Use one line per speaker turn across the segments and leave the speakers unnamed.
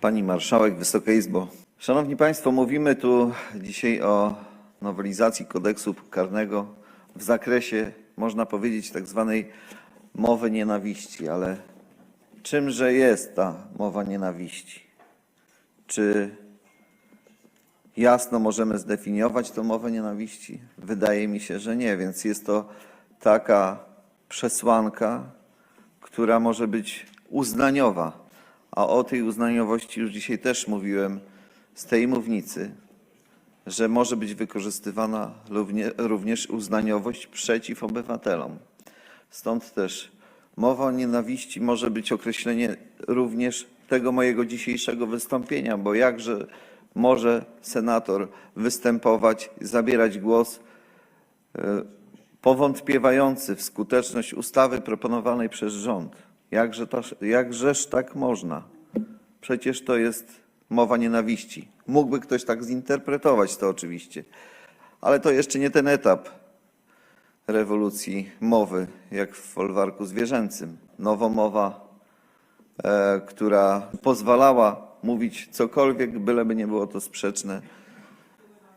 Pani Marszałek, Wysoka Izbo. Szanowni Państwo, mówimy tu dzisiaj o nowelizacji kodeksu karnego w zakresie, można powiedzieć, tak zwanej mowy nienawiści, ale czymże jest ta mowa nienawiści? Czy jasno możemy zdefiniować tę mowę nienawiści? Wydaje mi się, że nie, więc jest to taka przesłanka, która może być uznaniowa. A o tej uznaniowości już dzisiaj też mówiłem z tej mównicy, że może być wykorzystywana równie- również uznaniowość przeciw obywatelom. Stąd też mowa o nienawiści może być określenie również tego mojego dzisiejszego wystąpienia, bo jakże może senator występować, zabierać głos e, powątpiewający w skuteczność ustawy proponowanej przez rząd. Jakże to, jakżeż tak można? Przecież to jest mowa nienawiści. Mógłby ktoś tak zinterpretować to oczywiście, ale to jeszcze nie ten etap rewolucji mowy, jak w folwarku zwierzęcym. Nowomowa, e, która pozwalała mówić cokolwiek, byleby nie było to sprzeczne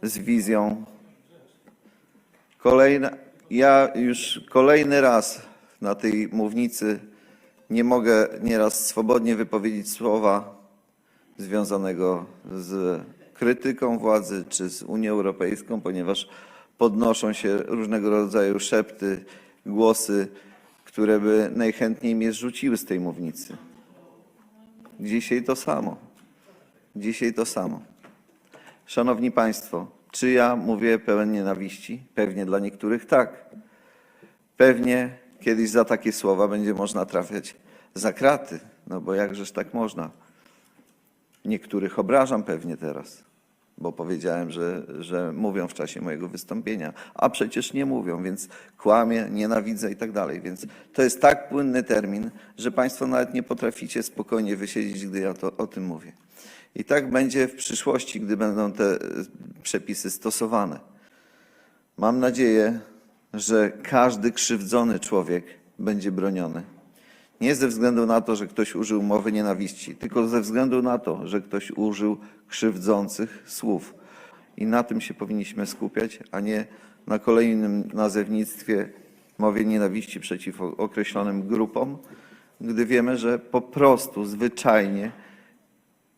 z wizją Kolejna, ja już kolejny raz na tej mównicy nie mogę nieraz swobodnie wypowiedzieć słowa związanego z krytyką władzy czy z Unią Europejską, ponieważ podnoszą się różnego rodzaju szepty, głosy, które by najchętniej mnie zrzuciły z tej mównicy. Dzisiaj to samo. Dzisiaj to samo. Szanowni Państwo, czy ja mówię pełen nienawiści? Pewnie dla niektórych tak. Pewnie kiedyś za takie słowa będzie można trafiać za kraty, no bo jakżeż tak można. Niektórych obrażam pewnie teraz, bo powiedziałem, że, że mówią w czasie mojego wystąpienia, a przecież nie mówią, więc kłamię, nienawidzę i tak dalej. Więc to jest tak płynny termin, że Państwo nawet nie potraficie spokojnie wysiedzieć, gdy ja to, o tym mówię. I tak będzie w przyszłości, gdy będą te e, przepisy stosowane. Mam nadzieję, że każdy krzywdzony człowiek będzie broniony. Nie ze względu na to, że ktoś użył mowy nienawiści, tylko ze względu na to, że ktoś użył krzywdzących słów. I na tym się powinniśmy skupiać, a nie na kolejnym nazewnictwie mowie nienawiści przeciw określonym grupom, gdy wiemy, że po prostu zwyczajnie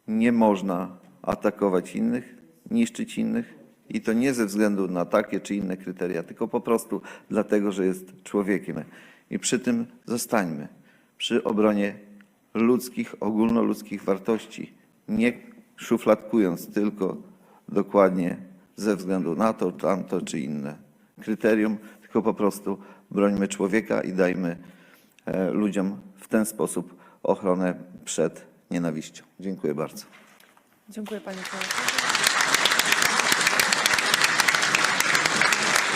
nie można atakować innych, niszczyć innych i to nie ze względu na takie czy inne kryteria, tylko po prostu dlatego, że jest człowiekiem. I przy tym zostańmy, przy obronie ludzkich, ogólnoludzkich wartości, nie szufladkując tylko dokładnie ze względu na to, tamto czy inne kryterium, tylko po prostu brońmy człowieka i dajmy e, ludziom w ten sposób ochronę przed nienawiścią. Dziękuję bardzo.
Dziękuję panie przewodniczący.